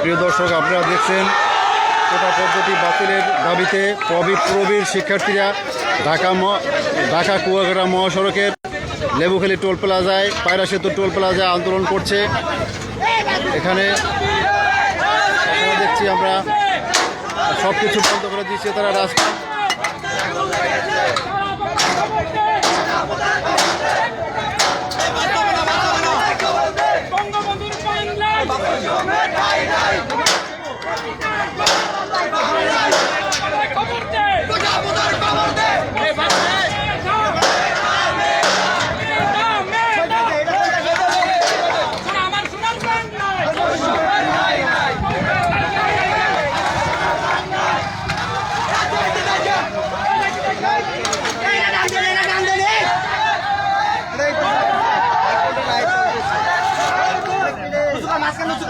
প্রিয় দর্শক, আপনারা দেখছেন কোটা পদ্ধতি বাতিলের দাবিতে প্রবীর প্রবীর শিক্ষার্থীরা ঢাকা ঢাকা কুয়াগড়া মহাসড়কের লেবুখালী টোল প্লাজায়, পায়রা সেতু টোল প্লাজায় আন্দোলন করছে। এখানে দেখছি আমরা সব কিছু বন্ধ করে দিচ্ছে তারা রাস্তা। আজকে লুচু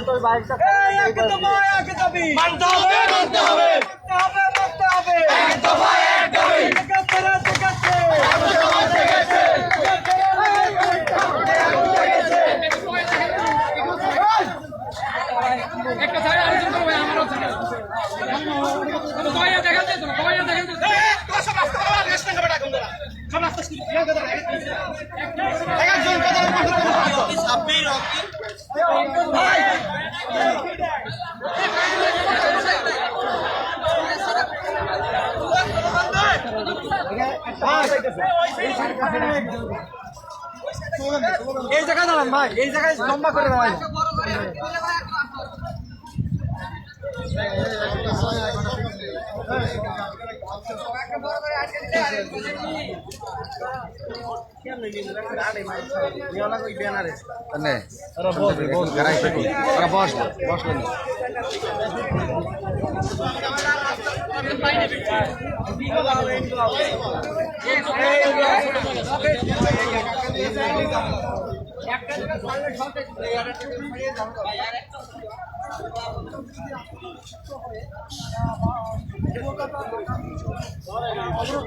মানতে হবে মানতে হবে। মানতে হবে এক দফা এক দাবি একটা ছাড়া আলোচনা করব আমারও ছাড়া দয়া দেখা যায় তো দয়া দেখা যায় এই জায়গায় দাঁড়ান ভাই এই জায়গায় লম্বা করে দাঁড়ান। অবরোধ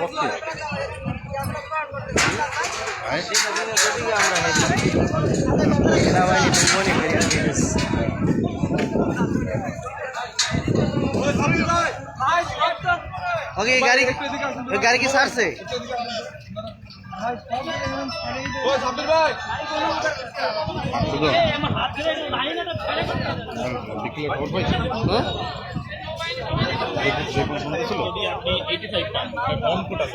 দাও ওকে এই গাড়ি ওই গাড়ি কি ছাড়ছে যদি আপনি এইটি ফাইভ পান কোটা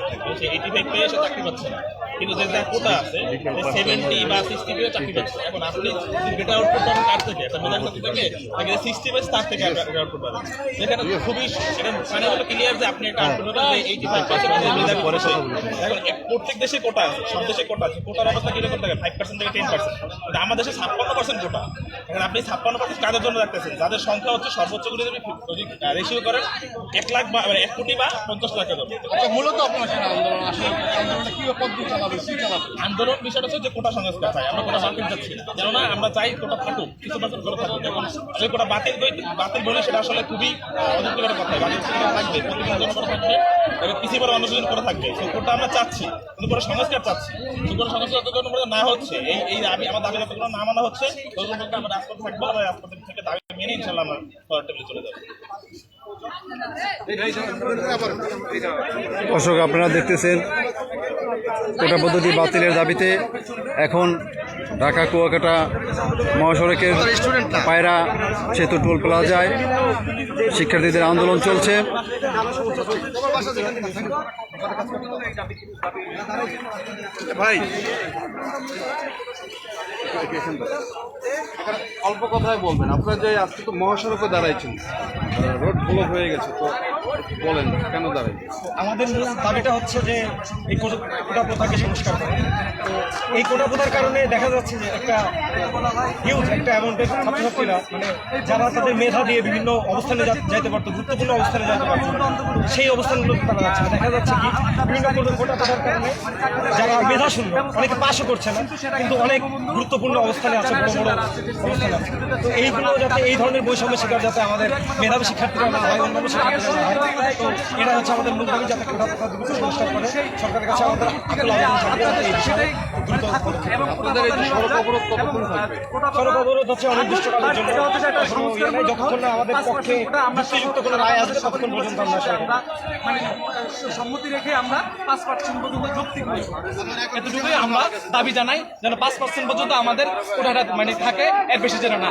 এইটি ফাইভ পেয়ে সে চাকরি পাচ্ছে না কিন্তু যে কোটা আছে সেভেন্টি বা সিক্সটি পেয়ে চাকরি পাচ্ছে। এখন আপনি বেটা আউটপুট পাবেন কার থেকে? একটা মেধার কাছ থেকে? আগে সিক্সটি পেয়ে তার থেকে আউটপুট পাবেন? যেখানে খুবই এটা মানে হলো ক্লিয়ার যে আপনি একটা আউটপুট পাবেন এইটি ফাইভ পার্সেন্ট মেধাবী পরে এখন প্রত্যেক দেশে কোটা আছে, সব দেশে কোটা আছে। কোটার অবস্থা কীরকম থাকে ফাইভ পার্সেন্ট থেকে টেন পার্সেন্ট কিন্তু আমাদের দেশে ছাপ্পান্ন পার্সেন্ট কোটা। এখন আপনি ছাপ্পান্ন পার্সেন্ট কাদের জন্য রাখতেছেন? যাদের সংখ্যা হচ্ছে সর্বোচ্চ করে যদি রেশিও করেন, এক লাখ বা মানে এক কোটি বা পঞ্চাশ লাখের জন্য। মূলত আপনার আন্দোলন, আসলে আন্দোলনটা কীভাবে পদ্ধতি আন্দোলন বিষয়টা হচ্ছে যে কোটা সংস্কার চাই আমরা কোটা বাতিল চাচ্ছি কেননা আমরা চাই কোটা থাকুক কিছু বছর করে থাকুক এখন যে কোটা বাতিল বাতিল বলে সেটা আসলে খুবই অযুক্তিকর কথা। বাতিল সেটা থাকবে, প্রতিদিন জন করে থাকবে তবে পিছিয়ে পরে অন্য করে থাকবে। তো কোটা আমরা চাচ্ছি, কিন্তু কোনো সংস্কার চাচ্ছি। কোনো সংস্কার যতক্ষণ পর্যন্ত না হচ্ছে। এই এই দাবি, আমার দাবি যতক্ষণ না মানা হচ্ছে। ততক্ষণ আমরা রাজপথে থাকব এবং রাজপথ থেকে দাবি মেনে ইনশাল্লাহ আমরা চলে যাব। দর্শক আপনারা দেখতেছেন কোটা পদ্ধতি বাতিলের দাবিতে এখন ঢাকা কুয়াকাটা মহাসড়কের পায়রা সেতু টোল প্লাজায় শিক্ষার্থীদের আন্দোলন চলছে। ভাই। অল্প কথায় বলবেন আপনারা যে আজকে তো মহাসড়কে দাঁড়াইছেন। রোড ব্লক হয়ে গেছে তো বলেন, কেন দাঁড়াই আমাদের দাবিটা হচ্ছে যে এই কোটা প্রথাকে সংস্কার করা। এই কোটা প্রথার কারণে দেখা যাচ্ছে যে একটা হিউজ একটা অ্যামাউন্টের ছাত্রছাত্রীরা মানে যারা তাদের মেধা দিয়ে বিভিন্ন অবস্থানে যাইতে পারতো, গুরুত্বপূর্ণ অবস্থানে যাইতে পারতো, সেই অবস্থানগুলোতে তারা যাচ্ছে। দেখা যাচ্ছে কি, বিভিন্ন কোটা প্রথার কারণে যারা মেধা শূন্য, অনেকে পাশও করছে না, কিন্তু অনেক গুরুত্বপূর্ণ অবস্থানে আছে, বড় বড় অবস্থানে আছে। তো এইগুলো যাতে, এই ধরনের বৈষম্য শিকার যাতে আমাদের মেধাবী শিক্ষার্থীরা না হয়, অন্যান্য শিক্ষার্থীরা না হয় এটা হচ্ছে আমাদের দাবি যাতে কোটা করে সরকারের কাছে আমাদের পর্যন্ত আমরা মানে দাবি জানাই যেন পাঁচ পার্সেন্ট পর্যন্ত আমাদের কোটাটা মানে থাকে এর বেশি যেন না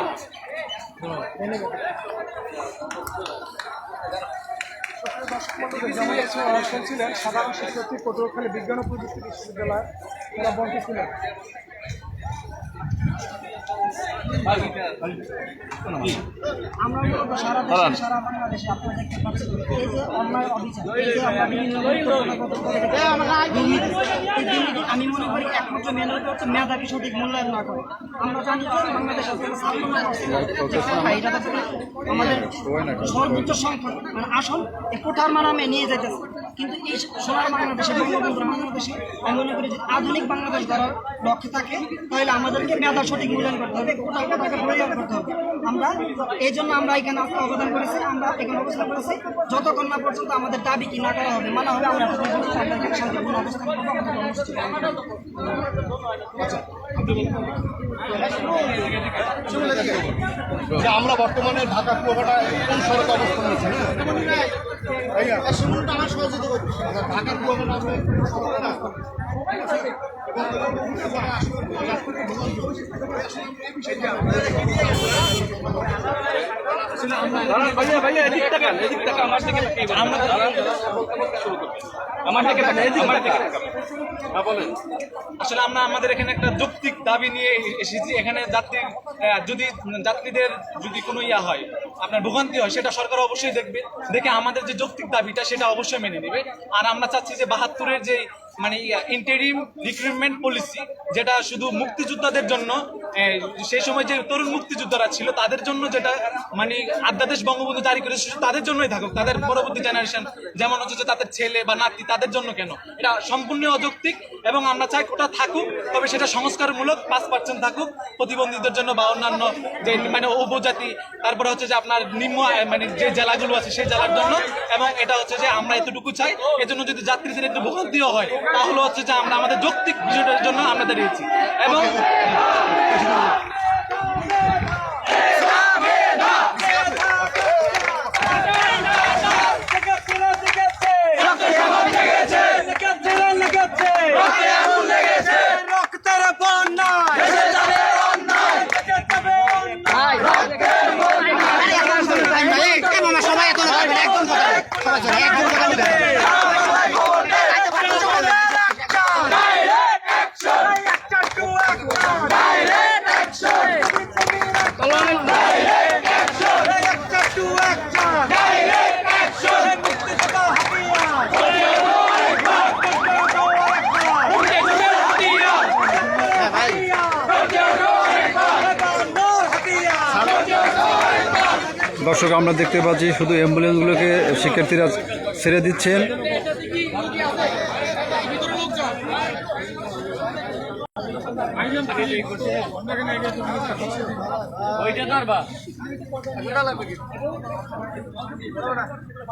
শুনছিলেন সাধারণ শিক্ষার্থী পটুয়াখালী বিজ্ঞান ও প্রযুক্তি বিশ্ববিদ্যালয় তারা বলতেছিলেন আমরা সারা দেশে সারা বাংলাদেশে আপনারা দেখতে পাচ্ছেন এই যে অন্যায় অবিচার এই যে আমরা বিভিন্ন দুর্নীতি, আমি মনে করি একমাত্র মেন হচ্ছে মেধাবী সঠিক মূল্যায়ন না করে আমরা জানি যে বাংলাদেশ আসলে আমাদের সর্বোচ্চ সংখ্যা মানে এই কোঠার মানামে নিয়ে যেতেছে কিন্তু এই সোনার বাংলাদেশে বঙ্গবন্ধু বাংলাদেশে আমি মনে করি যে আধুনিক বাংলাদেশ গড়ার লক্ষ্যে থাকে তাহলে আমাদেরকে মেধা সঠিক মূল্যায়ন করতে হবে কোটার কথাকে প্রয়োগ করতে হবে। আমরা এই জন্য আমরা এখানে আজকে অবদান করেছি আমরা এখানে অবস্থান করেছি যতক্ষণ না পর্যন্ত আমাদের দাবি কি না করা হবে মানা হবে আমরা আমরা শান্তিপূর্ণ অবস্থান করব আমাদের কর্মসূচি পালন করব। যে আমরা বর্তমানে ঢাকা কুয়াকাটা কোন সড়ক অবস্থান আছি হ্যাঁ? আমরা কোন সড়কে আছি? আমার আমার আসলে আমরা আমাদের এখানে একটা যৌক্তিক দাবি নিয়ে এসেছি। এখানে যাত্রী যদি যাত্রীদের যদি কোনো ইয়া হয় আপনার ভোগান্তি হয় সেটা সরকার অবশ্যই দেখবে। দেখে আমাদের যে যৌক্তিক দাবিটা সেটা অবশ্যই মেনে নেবে। আর আমরা চাচ্ছি যে বাহাত্তরের যে মানে ইন্টারিম রিক্রুটমেন্ট পলিসি যেটা শুধু মুক্তিযোদ্ধাদের জন্য সেই সময় যে তরুণ মুক্তিযোদ্ধারা ছিল, তাদের জন্য যেটা মানে আধ্যাদেশ বঙ্গবন্ধু জারি শুধু তাদের জন্যই থাকুক, তাদের পরবর্তী জেনারেশন যেমন হচ্ছে যে তাদের ছেলে বা নাতি, তাদের জন্য কেন? এটা সম্পূর্ণ অযৌক্তিক এবং আমরা চাই কোটা থাকুক, তবে সেটা সংস্কারমূলক, পাঁচ পার্সেন্ট থাকুক, প্রতিবন্ধীদের জন্য বা অন্যান্য যে মানে উপজাতি, তারপরে হচ্ছে যে আপনার নিম্ন মানে যে জেলাগুলো আছে, সেই জেলার জন্য, এবং এটা হচ্ছে যে আমরা এতটুকু চাই। এজন্য যদি যাত্রীদের একটু ভোগান্তিও হয় তাহলে হচ্ছে যে আমরা আমাদের যৌক্তিক বিষয়টার জন্য আমরা দাঁড়িয়েছি। এবং দর্শক আমরা দেখতে পাচ্ছি শুধু অ্যাম্বুলেন্সগুলোকে শিক্ষার্থীরা ছেড়ে দিচ্ছেন।